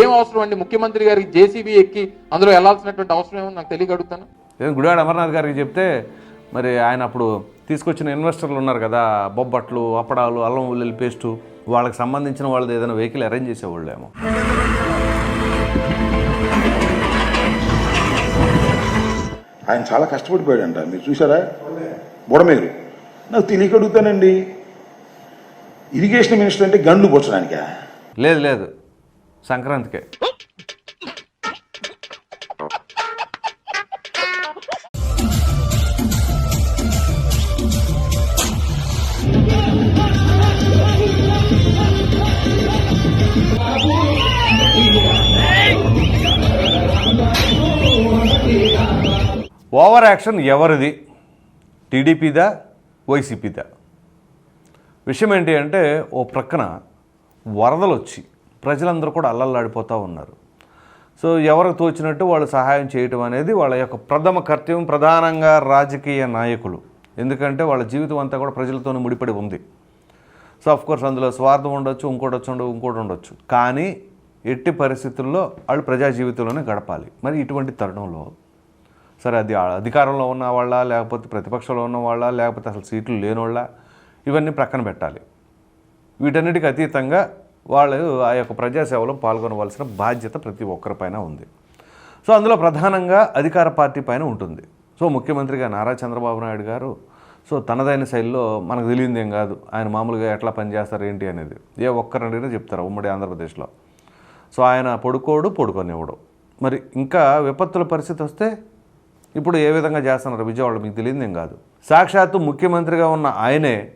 ఏం అవసరం అండి? ముఖ్యమంత్రి గారికి జేసీబీ ఎక్కి అందులో వెళ్ళాల్సినటువంటి అవసరం ఏమో నాకు తెలియక అడుగుతాను. ఏదో గుడివాడ అమర్నాథ్ గారికి చెప్తే మరి ఆయన అప్పుడు తీసుకొచ్చిన ఇన్వెస్టర్లు ఉన్నారు కదా బొబ్బట్లు అప్పడాలు అల్లం ఉల్లిల్లి పేస్టు వాళ్ళకి సంబంధించిన వాళ్ళది ఏదైనా వెహికల్ అరేంజ్ చేసేవాళ్ళేమో. ఆయన చాలా కష్టపడిపోయాడంట. మీరు చూసారా బుడమేరు. నాకు తెలియక అడుగుతానండి. ఇరిగేషన్ మినిస్టర్ అంటే గండ్లు పొచ్చడానికా లేదు లేదు. సంక్రాంతికే. ఓవర్ యాక్షన్ ఎవరిది? టీడీపీదా? వైసీపీదా? విషయం ఏంటి అంటే ఓ ప్రక్కన వరదలు వచ్చి ప్రజలందరూ కూడా అల్లల్లాడిపోతూ ఉన్నారు. సో ఎవరికి తోచినట్టు వాళ్ళు సహాయం చేయటం అనేది వాళ్ళ యొక్క ప్రథమ కర్తవ్యం ప్రధానంగా రాజకీయ నాయకులు. ఎందుకంటే వాళ్ళ జీవితం అంతా కూడా ప్రజలతోనే ముడిపడి ఉంది. సో అఫ్ కోర్స్ అందులో స్వార్థం ఉండొచ్చు ఇంకోటి వచ్చి ఇంకోటి ఉండొచ్చు. కానీ ఎట్టి పరిస్థితుల్లో వాళ్ళు ప్రజా జీవితంలోనే గడపాలి. మరి ఇటువంటి తరుణంలో సరే అది అధికారంలో ఉన్న వాళ్ళ లేకపోతే ప్రతిపక్షంలో ఉన్న వాళ్ళ లేకపోతే అసలు సీట్లు లేనోళ్ళ ఇవన్నీ ప్రక్కన పెట్టాలి. వీటన్నిటికీ అతీతంగా వాళ్ళు ఆ యొక్క ప్రజాసేవలో పాల్గొనవలసిన బాధ్యత ప్రతి ఒక్కరిపైన ఉంది. సో అందులో ప్రధానంగా అధికార పార్టీ పైన ఉంటుంది. సో ముఖ్యమంత్రిగా నారా చంద్రబాబు నాయుడు గారు సో తనదైన శైలిలో మనకు తెలియంది ఏం కాదు ఆయన మామూలుగా ఎట్లా పనిచేస్తారు ఏంటి అనేది. ఏ ఒక్కరండినా చెప్తారు ఉమ్మడి ఆంధ్రప్రదేశ్లో. సో ఆయన పడుకోడు పడుకొనివ్వడు. మరి ఇంకా విపత్తుల పరిస్థితి వస్తే ఇప్పుడు ఏ విధంగా చేస్తున్నారు విజయవాడ మీకు తెలియదు ఏం కాదు. సాక్షాత్తు ముఖ్యమంత్రిగా ఉన్న ఆయనే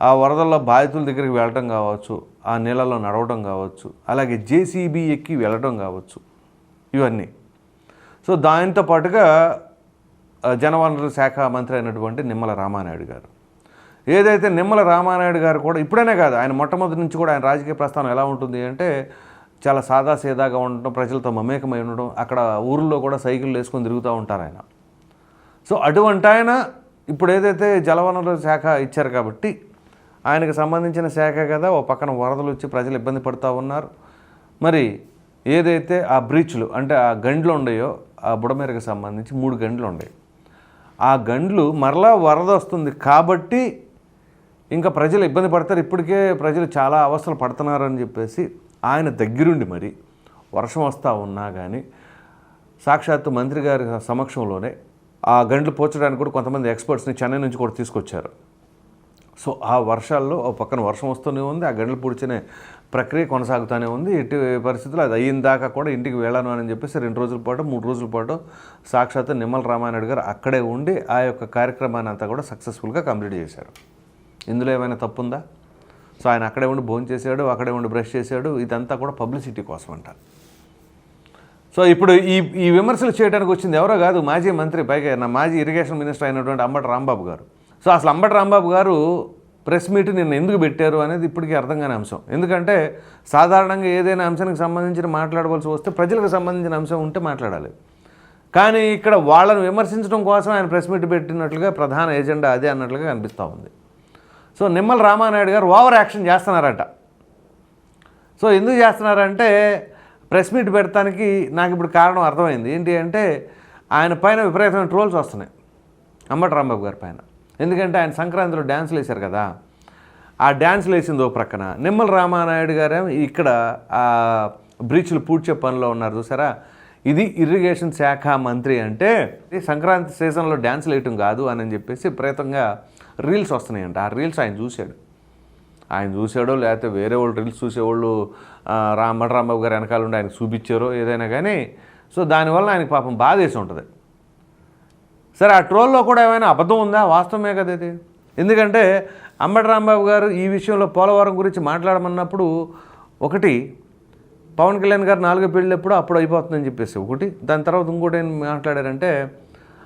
ఆ వరదల్లో బాధితుల దగ్గరికి వెళ్ళటం కావచ్చు ఆ నీళ్ళలో నడవడం కావచ్చు అలాగే జేసీబీ ఎక్కి వెళ్ళటం కావచ్చు ఇవన్నీ. సో దానితో పాటుగా జనవనరుల శాఖ మంత్రి అయినటువంటి నిమ్మల రామానాయుడు గారు. ఏదైతే నిమ్మల రామానాయుడు గారు కూడా ఇప్పుడనే కాదు ఆయన మొట్టమొదటి నుంచి కూడా ఆయన రాజకీయ ప్రస్థానం ఎలా ఉంటుంది అంటే చాలా సాదా సీదాగా ఉండటం ప్రజలతో మమేకమై ఉండడం అక్కడ ఊర్లో కూడా సైకిల్ వేసుకొని తిరుగుతూ ఉంటారు ఆయన. సో అటువంటి ఆయన ఇప్పుడు ఏదైతే జలవనరుల శాఖ ఇచ్చారు కాబట్టి ఆయనకు సంబంధించిన శాఖ కదా ఓ పక్కన వరదలు వచ్చి ప్రజలు ఇబ్బంది పడుతూ ఉన్నారు. మరి ఏదైతే ఆ బ్రీచ్లు అంటే ఆ గండ్లు ఉండయో ఆ బుడమేరకు సంబంధించి మూడు గండ్లు ఉన్నాయి ఆ గండ్లు మరలా వరద వస్తుంది కాబట్టి ఇంకా ప్రజలు ఇబ్బంది పడతారు. ఇప్పటికే ప్రజలు చాలా అవస్థలు పడుతున్నారని చెప్పేసి ఆయన దగ్గరుండి మరి వర్షం వస్తూ ఉన్నా కానీ సాక్షాత్తు మంత్రి గారి సమక్షంలోనే ఆ గండ్లు పోర్చడానికి కూడా కొంతమంది ఎక్స్పర్ట్స్ని చెన్నై నుంచి కూడా తీసుకొచ్చారు. సో ఆ వర్షాల్లో ఓ పక్కన వర్షం వస్తూనే ఉంది ఆ గంటలు పూడ్చనే ప్రక్రియ కొనసాగుతూనే ఉంది. ఎట్టి పరిస్థితుల్లో అది అయిన దాకా కూడా ఇంటికి వెళ్ళను అని చెప్పేసి రెండు రోజుల పాటు మూడు రోజుల పాటు సాక్షాత్తు నిమ్మల రామానాయుడు గారు అక్కడే ఉండి ఆ యొక్క కార్యక్రమాన్ని అంతా కూడా సక్సెస్ఫుల్గా కంప్లీట్ చేశారు. ఇందులో ఏమైనా తప్పు ఉందా సో ఆయన అక్కడే ఉండి భోజనం చేశాడు అక్కడే ఉండి బ్రష్ చేశాడు ఇదంతా కూడా పబ్లిసిటీ కోసం అంట సో ఇప్పుడు ఈ ఈ విమర్శలు చేయడానికి వచ్చింది ఎవరో కాదు మాజీ మంత్రి పైగా నా మాజీ ఇరిగేషన్ మినిస్టర్ అయినటువంటి అంబటి రాంబాబు గారు. సో అసలు అంబటి రాంబాబు గారు ప్రెస్ మీట్ నిన్న ఎందుకు పెట్టారు అనేది ఇప్పటికీ అర్థం కాని అంశం. ఎందుకంటే సాధారణంగా ఏదైనా అంశానికి సంబంధించిన మాట్లాడవలసి వస్తే ప్రజలకు సంబంధించిన అంశం ఉంటే మాట్లాడాలి. కానీ ఇక్కడ వాళ్ళను విమర్శించడం కోసం ఆయన ప్రెస్ మీట్ పెట్టినట్లుగా ప్రధాన ఎజెండా అదే అన్నట్లుగా కనిపిస్తూ ఉంది. సో నిమ్మల రామానాయుడు గారు ఓవర్ యాక్షన్ చేస్తున్నారట. సో ఎందుకు చేస్తున్నారంటే ప్రెస్ మీట్ పెడతానికి నాకు ఇప్పుడు కారణం అర్థమైంది. ఏంటి అంటే ఆయన పైన విపరీతమైన ట్రోల్స్ వస్తున్నాయి. అంబటి రాంబాబు గారి పైన. ఎందుకంటే ఆయన సంక్రాంతిలో డ్యాన్సులు వేశారు కదా. ఆ డ్యాన్సులు వేసింది ఓ ప్రక్కన. నిమ్మల రామానాయుడు గారేమో ఇక్కడ ఆ బ్రిడ్జ్లు పూడ్చే పనిలో ఉన్నారు చూసారా? ఇది ఇరిగేషన్ శాఖ మంత్రి అంటే ఈ సంక్రాంతి సీజన్లో డ్యాన్సులు వేయటం కాదు అని చెప్పేసి ప్రేతంగా రీల్స్ వస్తున్నాయంట. ఆ రీల్స్ ఆయన చూశాడు. ఆయన చూసాడో లేకపోతే వేరే వాళ్ళు రీల్స్ చూసేవాళ్ళు ఆ, రాంబాబు గారు వెనకాల ఉండి ఆయనకు చూపించారో ఏదైనా కానీ సో దానివల్ల ఆయనకు పాపం బాధ వేసి ఉంటుంది. సరే ఆ ట్రోల్లో కూడా ఏమైనా అబద్ధం ఉందా? వాస్తవమే కదా ఇది. ఎందుకంటే అంబటి రాంబాబు గారు ఈ విషయంలో పోలవరం గురించి మాట్లాడమన్నప్పుడు ఒకటి పవన్ కళ్యాణ్ గారు నాలుగో పెళ్ళినప్పుడు అప్పుడు అయిపోతుందని చెప్పేసి ఒకటి దాని తర్వాత ఇంకోటి ఏం మాట్లాడారంటే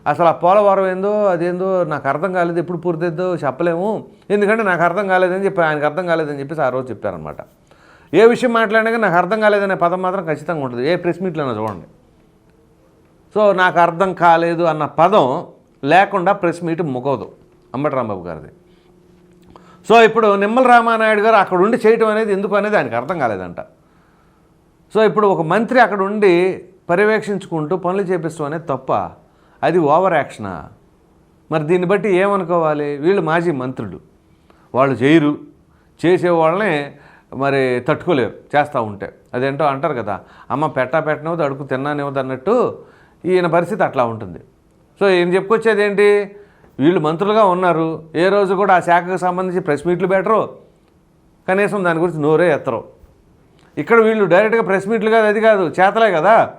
అసలు ఆ పోలవరం ఏందో అదేందో నాకు అర్థం కాలేదు ఎప్పుడు పూర్తయిద్దో చెప్పలేము. ఎందుకంటే నాకు అర్థం కాలేదని చెప్పి ఆయనకు అర్థం కాలేదని చెప్పేసి ఆ రోజు చెప్పారనమాట ఏ విషయం మాట్లాడినా నాకు అర్థం కాలేదనే పదం మాత్రం ఖచ్చితంగా ఉంటుంది. ఏ ప్రెస్ మీట్లోనే చూడండి. సో నాకు అర్థం కాలేదు అన్న పదం లేకుండా ప్రెస్ మీట్ ముగవదు అంబటి రాంబాబు గారిది. సో ఇప్పుడు నిమ్మల రామానాయుడు గారు అక్కడ ఉండి చేయటం అనేది ఎందుకు అనేది ఆయనకు అర్థం కాలేదంట. సో ఇప్పుడు ఒక మంత్రి అక్కడ ఉండి పర్యవేక్షించుకుంటూ పనులు చేపిస్తాం అనేది తప్ప అది ఓవర్ యాక్షనా? మరి దీన్ని బట్టి ఏమనుకోవాలి? వీళ్ళు మాజీ మంత్రులు. వాళ్ళు చేయరు. చేసే వాళ్ళని మరి తట్టుకోలేరు. చేస్తూ ఉంటే. అదేంటో అంటారు కదా అమ్మ పెట్టా పెట్టనివ్వదు అడుగు తిన్నానివ్వదు అన్నట్టు ఈయన పరిస్థితి అట్లా ఉంటుంది. సో ఈయన చెప్పుకొచ్చేది ఏంటి? వీళ్ళు మంత్రులుగా ఉన్నారు. ఏ రోజు కూడా ఆ శాఖకు సంబంధించి ప్రెస్ మీట్లు బెటరు కనీసం దాని గురించి నోరే ఎత్తరు. ఇక్కడ వీళ్ళు డైరెక్ట్గా ప్రెస్ మీట్లు కాదు అది కాదు చేతలే కదా.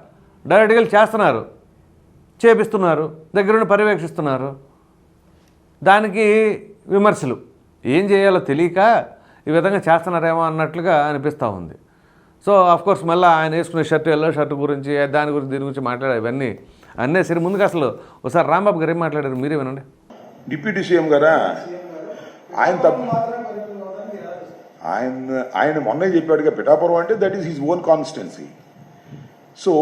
డైరెక్ట్గా చేస్తున్నారు. చేపిస్తున్నారు. దగ్గరుండి పర్యవేక్షిస్తున్నారు. దానికి విమర్శలు. ఏం చేయాలో తెలియక ఈ విధంగా చేస్తున్నారేమో అన్నట్లుగా అనిపిస్తూ ఉంది. సో కోర్స్ మళ్ళీ ఆయన వేసుకునే షర్ట్ ఎల్లో షర్ట్ గురించి దాని గురించి దీని గురించి మాట్లాడారు ఇవన్నీ. అన్నీ సరే ముందుగా అసలు ఒకసారి రాంబాబు గారు ఏం మాట్లాడారు? మీరే వినండి. డిప్యూటీ సీఎం గారా? ఆయన తప్ప ఆయన ఆయన మొన్నే చెప్పాడుగా పిఠాపురం అంటే that is his own constituency so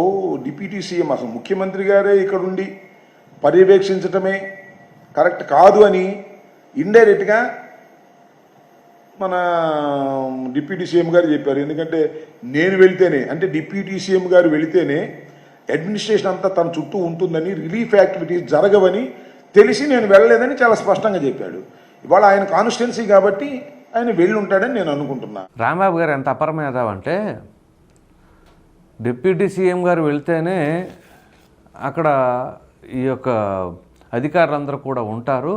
deputy CM అసలు ముఖ్యమంత్రి గారే ఇక్కడ ఉండి పర్యవేక్షించటమే కరెక్ట్ కాదు అని ఇండైరెక్ట్గా మన డిప్యూటీ సీఎం గారు చెప్పారు. ఎందుకంటే నేను వెళితేనే అంటే డిప్యూటీ సీఎం గారు వెళితేనే అడ్మినిస్ట్రేషన్ అంతా తన చుట్టూ ఉంటుందని రిలీఫ్ యాక్టివిటీస్ జరగవని తెలిసి నేను వెళ్ళలేదని చాలా స్పష్టంగా చెప్పాడు. ఇవాళ ఆయన కాన్స్టిట్యున్సీ కాబట్టి ఆయన వెళ్ళి ఉంటాడని నేను అనుకుంటున్నా. రాంబాబు గారు ఎంత అపరమేధావు అంటే డిప్యూటీ సీఎం గారు వెళ్తేనే అక్కడ ఈ యొక్క అధికారులందరూ కూడా ఉంటారు.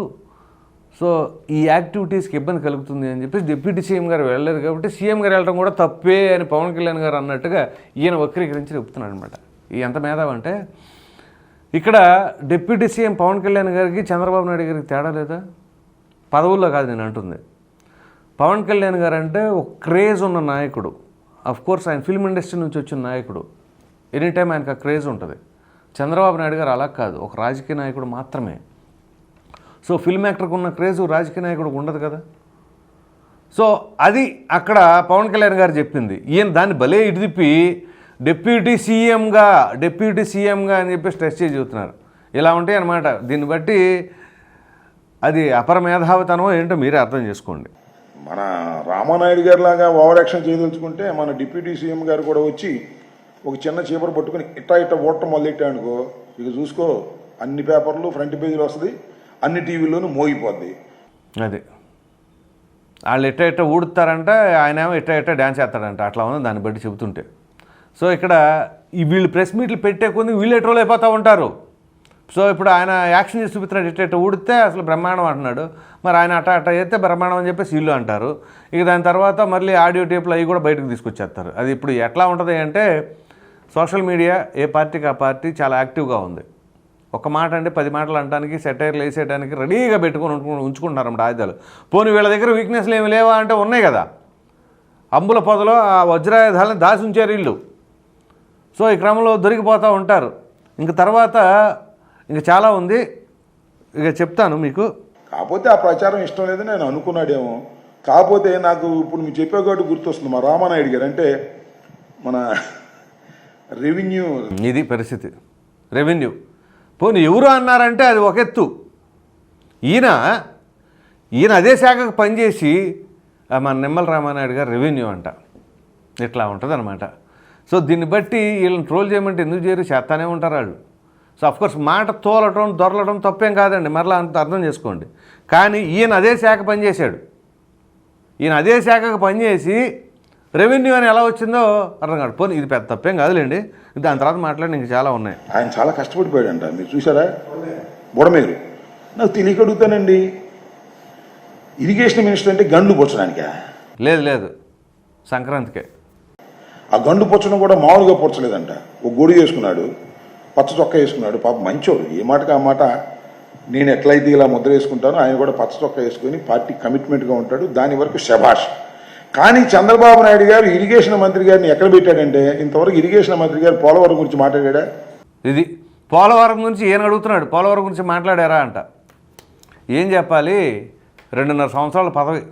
సో ఈ యాక్టివిటీస్కి ఇబ్బంది కలుగుతుంది అని చెప్పేసి డిప్యూటీ సీఎం గారు వెళ్ళలేదు కాబట్టి సీఎం గారు వెళ్ళడం కూడా తప్పే అని పవన్ కళ్యాణ్ గారు అన్నట్టుగా ఈయన వక్రీకరించి చెప్తున్నాడు అనమాట ఈ ఎంత మేధావంటే ఇక్కడ డిప్యూటీ సీఎం పవన్ కళ్యాణ్ గారికి చంద్రబాబు నాయుడు గారికి తేడా లేదా? పదవుల్లో కాదు నేను అంటుంది. పవన్ కళ్యాణ్ గారు అంటే ఒక క్రేజ్ ఉన్న నాయకుడు. అఫ్ కోర్స్ ఆయన ఫిల్మ్ ఇండస్ట్రీ నుంచి వచ్చిన నాయకుడు. ఎనీ టైం ఆయనకు ఆ క్రేజ్ ఉంటుంది. చంద్రబాబు నాయుడు గారు అలా కాదు. ఒక రాజకీయ నాయకుడు మాత్రమే. సో ఫిల్మ్ యాక్టర్కి ఉన్న క్రేజ్ రాజకీయ నాయకుడికి ఉండదు కదా. సో అది అక్కడ పవన్ కళ్యాణ్ గారు చెప్పింది. ఈయన దాన్ని భలే ఇటుదిప్పి డిప్యూటీ సీఎంగా డిప్యూటీ సీఎంగా అని చెప్పి స్ట్రెస్ చేసి చెబుతున్నారు ఇలా ఉంటాయి అన్నమాట. దీన్ని బట్టి అది అపరమేధావితనమో ఏంటో మీరే అర్థం చేసుకోండి. మన రామానాయుడు గారి లాగా ఓవర్ యాక్షన్ చేయదలుచుకుంటే మన డిప్యూటీ సీఎం గారు కూడా వచ్చి ఒక చిన్న చీపరు పట్టుకుని ఇట్టా ఇట్ట ఓటం మొదలెట్టానుకో ఇక చూసుకో అన్ని పేపర్లు ఫ్రంట్ పేజీలు వస్తుంది. అన్ని టీవీలోనూ మోగిపోద్ది. అది. వాళ్ళు ఎట్ట ఎట్ట ఊడుతారంటే ఆయన ఏమో ఎట్ట ఎట్ట డ్యాన్స్ చేస్తాడంట అట్లా ఉంది దాన్ని బట్టి చెబుతుంటే. సో ఇక్కడ ఈ వీళ్ళు ప్రెస్ మీట్లు పెట్టే కొన్ని వీళ్ళు ఎట్రోల్ అయిపోతూ ఉంటారు. సో ఇప్పుడు ఆయన యాక్షన్ చేసి చూపిస్తున్నాడు ఎట్ట ఎట్ట ఊడితే అసలు బ్రహ్మాండం అంటున్నాడు. మరి ఆయన అట్ట అట్ట చేస్తే బ్రహ్మాండం అని చెప్పేసి వీళ్ళు అంటారు. ఇక దాని తర్వాత మళ్ళీ ఆడియో టేప్లు అవి కూడా బయటకు తీసుకొచ్చేస్తారు. అది ఇప్పుడు ఎట్లా ఉంటుంది అంటే సోషల్ మీడియా ఏ పార్టీకి ఆ పార్టీ చాలా యాక్టివ్గా ఉంది. ఒక మాట అంటే పది మాటలు అనడానికి సెటైర్లు వేసేయడానికి రెడీగా పెట్టుకొని ఉంచుకు- ఉంచుకుంటున్నారు అన్నమాట ఆయుధాలు పోనీ వీళ్ళ దగ్గర వీక్నెస్లు ఏమి లేవా అంటే ఉన్నాయి కదా. అంబుల పొదలో ఆ వజ్రాయుధాలను దాచి ఉంచారు వీళ్ళు. సో ఈ క్రమంలో దొరికిపోతూ ఉంటారు. ఇంక తర్వాత ఇంక చాలా ఉంది. ఇక చెప్తాను మీకు. కాకపోతే ఆ ప్రచారం ఇష్టం లేదని నేను అనుకున్నాడేమో. కాకపోతే నాకు ఇప్పుడు మీరు చెప్పే కాబట్టి గుర్తొస్తుంది. మా రామానాయుడు గారు అంటే మన రెవెన్యూ ఇది పరిస్థితి. రెవెన్యూ పోనీ ఎవరు అన్నారంటే అది ఒక ఎత్తు. ఈయన ఈయన అదే శాఖకు పనిచేసి మన నిమ్మల రామానాయుడు గారు రెవెన్యూ అంట. ఇట్లా ఉంటుంది అనమాట సో దీన్ని బట్టి వీళ్ళని ట్రోల్ చేయమంటే ఎందుకు చేయరు? చేస్తానే ఉంటారు వాళ్ళు. సో అఫ్కోర్స్ మాట తోలటం దొరలటం తప్పేం కాదండి. మరలా అంత అర్థం చేసుకోండి. కానీ ఈయన అదే శాఖ పనిచేశాడు. ఈయన అదే శాఖకు పనిచేసి రెవెన్యూ అని ఎలా వచ్చిందో అర్థం కాదు. పోనీ ఇది పెద్ద తప్పేం కాదులేండి. దాని తర్వాత మాట్లాడి ఇంక చాలా ఉన్నాయి. ఆయన చాలా కష్టపడిపోయాడంట. మీరు చూసారా బుడమేరు. నాకు తెలియక అడుగుతానండి. ఇరిగేషన్ మినిస్టర్ అంటే గండ్లు పుచ్చడానికా లేదు లేదు. సంక్రాంతికే. ఆ గండు పుచ్చడం కూడా మామూలుగా పుచ్చలేదంట ఒక గొడుగు వేసుకున్నాడు పచ్చ చొక్కా వేసుకున్నాడు. పాప మంచోడు. ఏ మాటకి ఆ మాట? నేను ఎట్లయితే ఇలా ముద్ర వేసుకుంటానో ఆయన కూడా పచ్చ చొక్కా వేసుకొని పార్టీ కమిట్మెంట్గా ఉంటాడు. దాని వరకు శభాష్. కానీ చంద్రబాబు నాయుడు గారు ఇరిగేషన్ మంత్రి గారిని ఎక్కడ పెట్టాడంటే ఇంతవరకు ఇరిగేషన్ మంత్రి గారు పోలవరం గురించి మాట్లాడా? ఇది పోలవరం గురించి ఏం అడుగుతున్నాడు పోలవరం గురించి మాట్లాడారా అంట. ఏం చెప్పాలి? రెండున్నర సంవత్సరాల పదవి.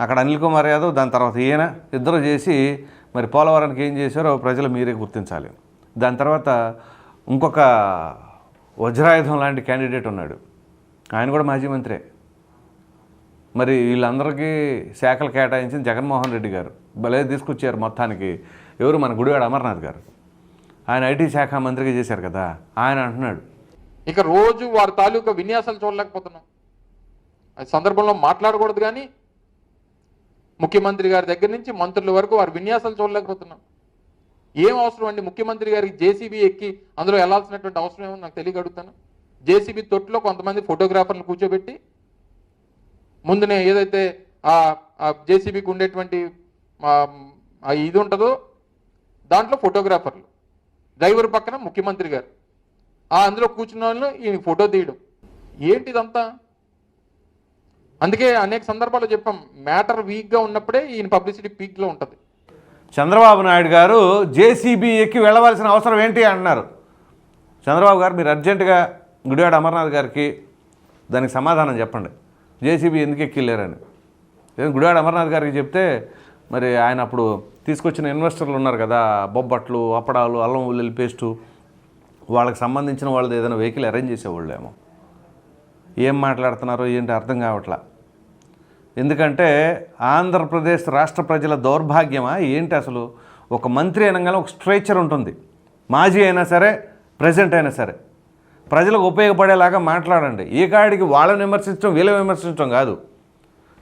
అక్కడ అనిల్ కుమార్ యాదవ్ దాని తర్వాత ఈయన ఇద్దరు చేసి మరి పోలవరానికి ఏం చేశారో ప్రజలు మీరే గుర్తించాలి. దాని తర్వాత ఇంకొక వజ్రాయుధం లాంటి క్యాండిడేట్ ఉన్నాడు. ఆయన కూడా మాజీ మంత్రే. మరి వీళ్ళందరికీ శాఖలు కేటాయించిన జగన్మోహన్ రెడ్డి గారు. భలే తీసుకొచ్చారు మొత్తానికి. ఎవరు? మన గుడివాడ అమర్నాథ్ గారు. ఆయన ఐటీ శాఖ మంత్రిగా చేశారు కదా ఆయన అంటున్నాడు. ఇక రోజు వారి తాలూకా విన్యాసాలు చూడలేకపోతున్నాం. అది సందర్భంలో మాట్లాడకూడదు కానీ ముఖ్యమంత్రి గారి దగ్గర నుంచి మంత్రుల వరకు వారి విన్యాసాలు చూడలేకపోతున్నాం. ఏం అవసరం అండి? ముఖ్యమంత్రి గారికి జేసీబీ ఎక్కి అందులో వెళ్ళాల్సినటువంటి అవసరం ఏమో నాకు తెలియగడుగుతాను జేసీబీ తొట్టులో కొంతమంది ఫోటోగ్రాఫర్లు కూర్చోబెట్టి ముందునే ఏదైతే ఆ జేసీబీకి ఉండేటువంటి ఇది ఉంటుందో దాంట్లో ఫోటోగ్రాఫర్లు. డ్రైవర్ పక్కన ముఖ్యమంత్రి గారు. ఆ అందులో కూర్చున్న వాళ్ళు ఈయన ఫోటో తీయడం. ఏంటి ఇదంతా అందుకే అనేక సందర్భాల్లో చెప్పాం మ్యాటర్ వీక్గా ఉన్నప్పుడే ఈయన పబ్లిసిటీ పీక్లో ఉంటుంది. చంద్రబాబు నాయుడు గారు జేసీబీ ఎక్కి వెళ్ళవలసిన అవసరం ఏంటి అంటున్నారు చంద్రబాబు గారు మీరు అర్జెంటుగా గుడివాడ అమర్నాథ్ గారికి దానికి సమాధానం చెప్పండి. జేసీబీ ఎందుకు ఎక్కిళ్ళారని ఏం గుడివాడ అమర్నాథ్ గారికి చెప్తే మరి ఆయన అప్పుడు తీసుకొచ్చిన ఇన్వెస్టర్లు ఉన్నారు కదా బొబ్బట్లు అప్పడాలు అల్లం ఉల్లిల్లి పేస్టు వాళ్ళకి సంబంధించిన వాళ్ళది ఏదైనా వెహికల్ అరేంజ్ చేసేవాళ్ళేమో. ఏం మాట్లాడుతున్నారో ఏంటి అర్థం కావట్లా? ఎందుకంటే ఆంధ్రప్రదేశ్ రాష్ట్ర ప్రజల దౌర్భాగ్యమా ఏంటి అసలు? ఒక మంత్రి అనగానే ఒక స్ట్రేచర్ ఉంటుంది. మాజీ అయినా సరే ప్రజెంట్ అయినా సరే. ప్రజలకు ఉపయోగపడేలాగా మాట్లాడండి. ఈ కాడికి వాళ్ళని విమర్శించడం వీళ్ళని విమర్శించడం కాదు.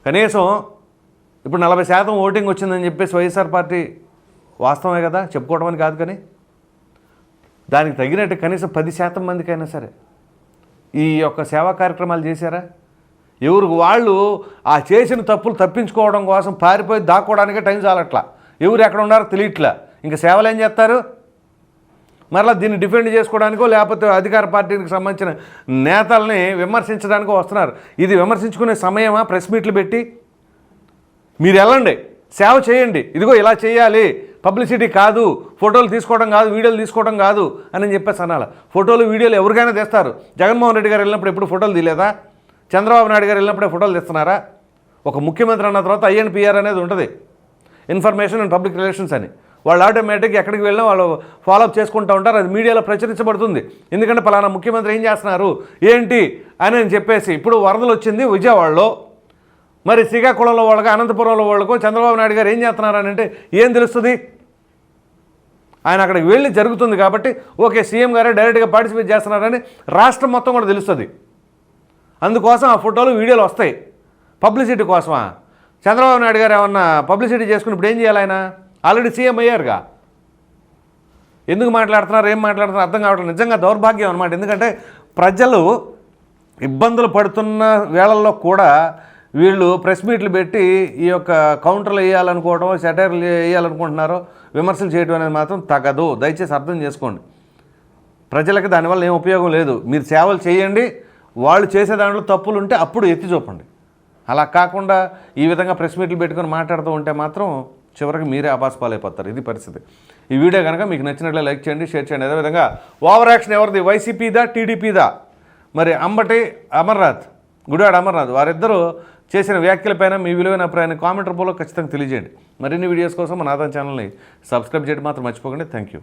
కనీసం ఇప్పుడు నలభై శాతం ఓటింగ్ వచ్చిందని చెప్పేసి వైఎస్ఆర్ పార్టీ వాస్తవమే కదా? చెప్పుకోవడం అని కాదు కానీ. దానికి తగినట్టు కనీసం పది శాతం మందికైనా సరే. ఈ యొక్క సేవా కార్యక్రమాలు చేశారా? ఎవరికి వాళ్ళు ఆ చేసిన తప్పులు తప్పించుకోవడం కోసం పారిపోయి దాక్కోవడానికే టైం చాలట్లా. ఎవరు ఎక్కడ ఉన్నారో తెలియట్లా. ఇంకా సేవలు ఏం చేస్తారు? మరలా దీన్ని డిఫెండ్ చేసుకోవడానికో లేకపోతే అధికార పార్టీకి సంబంధించిన నేతల్ని విమర్శించడానికో వస్తున్నారు. ఇది విమర్శించుకునే సమయమా? ప్రెస్ మీట్లు పెట్టి మీరు వెళ్ళండి సేవ చేయండి. ఇదిగో ఇలా చేయాలి. పబ్లిసిటీ కాదు. ఫోటోలు తీసుకోవడం కాదు వీడియోలు తీసుకోవడం కాదు అని చెప్పేసి అనాల. ఫోటోలు వీడియోలు ఎవరికైనా తెస్తారు. జగన్మోహన్ రెడ్డి గారు వెళ్ళినప్పుడు ఎప్పుడు ఫోటోలు తీయలేదా? చంద్రబాబు నాయుడు గారు వెళ్ళినప్పుడే ఫోటోలు తెస్తున్నారా? ఒక ముఖ్యమంత్రి అన్న తర్వాత ఐఎన్పిఆర్ అనేది ఉంటుంది. ఇన్ఫర్మేషన్ అండ్ పబ్లిక్ రిలేషన్స్ అని. వాళ్ళు ఆటోమేటిక్గా ఎక్కడికి వెళ్ళినా వాళ్ళు ఫాలోఅప్ చేసుకుంటూ ఉంటారు. అది మీడియాలో ప్రచురించబడుతుంది. ఎందుకంటే పలానా ముఖ్యమంత్రి ఏం చేస్తున్నారు? ఏంటి అని అని చెప్పేసి ఇప్పుడు వరదలు వచ్చింది విజయవాడలో. మరి శ్రీకాకుళంలో వాళ్ళకి అనంతపురంలో వాళ్ళకు చంద్రబాబు నాయుడు గారు ఏం చేస్తున్నారని అంటే ఏం తెలుస్తుంది? ఆయన అక్కడికి వెళ్ళి జరుగుతుంది కాబట్టి ఓకే సీఎం గారే డైరెక్ట్గా పార్టిసిపేట్ చేస్తున్నారని రాష్ట్రం మొత్తం కూడా తెలుస్తుంది. అందుకోసం ఆ ఫోటోలు వీడియోలు వస్తాయి. పబ్లిసిటీ కోసమా? చంద్రబాబు నాయుడు గారు ఏమన్నా పబ్లిసిటీ చేసుకుని ఇప్పుడు ఏం చేయాలి ఆయన? ఆల్రెడీ సీఎం అయ్యారుగా. ఎందుకు మాట్లాడుతున్నారు ఏం మాట్లాడుతున్నారు అర్థం కావట్లేదు. నిజంగా దౌర్భాగ్యం అనమాట ఎందుకంటే ప్రజలు ఇబ్బందులు పడుతున్న వేళల్లో కూడా వీళ్ళు ప్రెస్ మీట్లు పెట్టి ఈ యొక్క కౌంటర్లు వేయాలనుకోవడం సెటైర్లు వేయాలనుకుంటున్నారో విమర్శలు చేయడం అనేది మాత్రం తగదు. దయచేసి అర్థం చేసుకోండి. ప్రజలకి దానివల్ల ఏం ఉపయోగం లేదు. మీరు సేవలు చేయండి. వాళ్ళు చేసే దాంట్లో తప్పులు ఉంటే అప్పుడు ఎత్తి చూపండి. అలా కాకుండా ఈ విధంగా ప్రెస్ మీట్లు పెట్టుకొని మాట్లాడుతూ ఉంటే మాత్రం చివరికి మీరే అపాస్పాలైపోతారు ఇది పరిస్థితి. ఈ వీడియో కనుక మీకు నచ్చినట్లే లైక్ చేయండి షేర్ చేయండి. అదేవిధంగా ఓవర్ యాక్షన్ ఎవరిది? వైసీపీదా టీడీపీదా? మరి అంబటి అమర్నాథ్ గుడివాడ అమర్నాథ్ వారిద్దరూ చేసిన వ్యాఖ్యలపైన మీ విలువైన అభిప్రాయాన్ని కామెంట్ రూపంలో ఖచ్చితంగా తెలియజేయండి. మరిన్ని వీడియోస్ కోసం మన ఆదాన్ ఛానల్ని సబ్స్క్రైబ్ చేయడం మాత్రం మర్చిపోకండి. Thank you